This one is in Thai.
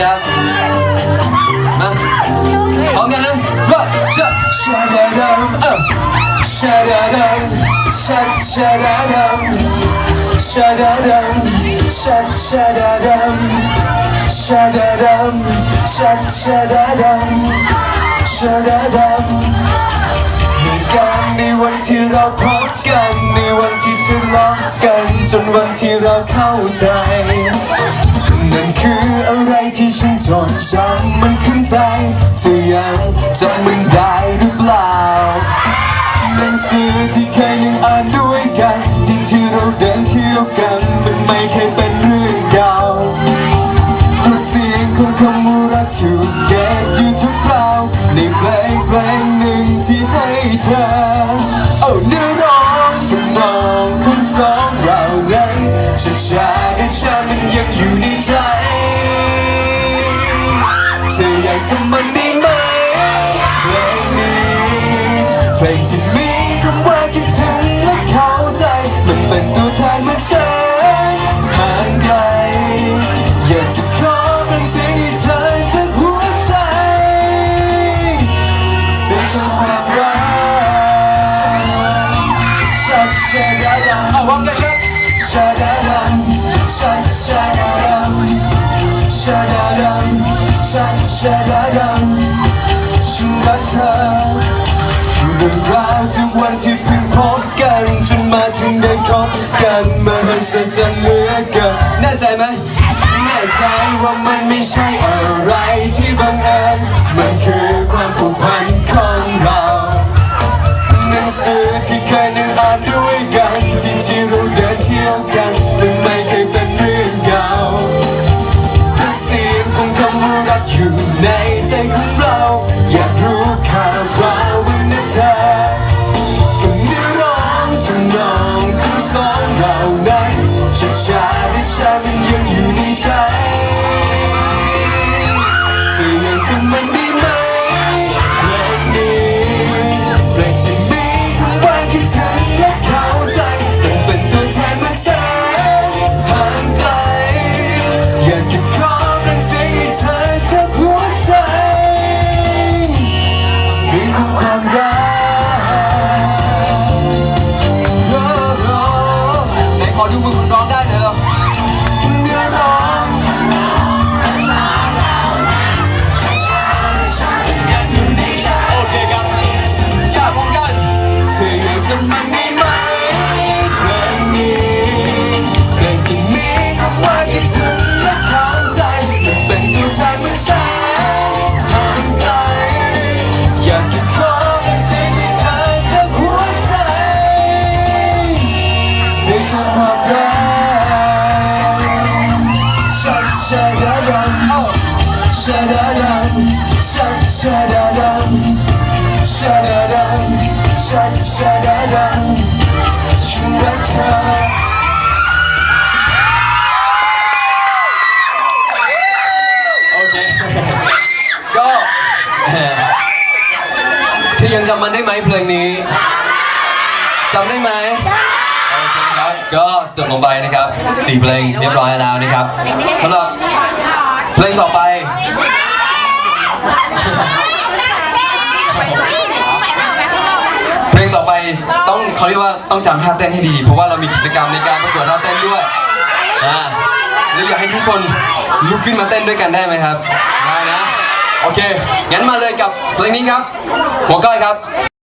ครับมาพร้อมกันนะว่าจะชาดาดัมเออชาดาดัมชาชาดาดัมชาดาดัมชาชาดาดัมชาดาดัมชาชาดาดัมชาดาดัมเหตุการณ์ในวันที่เราพบกันในวันที่ทะเลาะกันจนวันที่เราเข้าใจ นั่นคืออะไรที่ฉันจดจำมันขึ้นใจเธอยังจำมันได้หรือเปล่าหนังสือที่เคยยังอ่านด้วยกันที่ที่เราเดินเที่ยวกันมันไม่เคยเป็นเรื่องเก่าเพราะเสียงของคำว่ารักถูกเก็บอยู่ทุกคราวในเพลงเพลงหนึ่งที่ให้เธอโอ้เนื้อร้องทำนองของ ธออยากจะมันได้ไหมเพลงนี้เพลงที่มีคำว่าคิดถึงและเข้าใจ มันเป็นตัวแทนเมื่อแสนห่างไกลอยากจะขอเป็นเสียงให้เธอจากหัวใจเสียงของความรักชัดชาดาดังเอาพร้อมกันครับชาดาดังชัดชา ฉันรักเธอเรื่องราวจากวันที่เพิ่งพบกันจนมาถึงได้คบกันมหัศจรรย์เหลือเกินแน่ใจไหมแน่ใจว่ามันไม่ใช่อะไรที่บังเอิญมันคือความผูกพันของเราหนังสือที่เคยนั่งอ่านด้วยกันที่ที่เราเดินเที่ยวกัน ขอ ชัดชาดาดังฉันรักเธอโอเคก็เธอยังจำมันได้ไหมเพลงนี้จำได้ไหมโอเคครับก็จบลงไปนะครับสี่เพลงเรียบร้อยแล้วนะครับสำหรับเพลงต่อไป เพลงต่อไปต้อง เขาเรียกว่าต้องจำท่าเต้นให้ดี เพราะว่าเรามีกิจกรรมในการประกวดท่าเต้นด้วยอ่าแล้วอยากให้ทุกคนลุกขึ้นมาเต้นด้วยกันได้ไหมครับ ได้นะ โอเค งั้นมาเลยกับเพลงนี้ครับ หัวก้อยครับ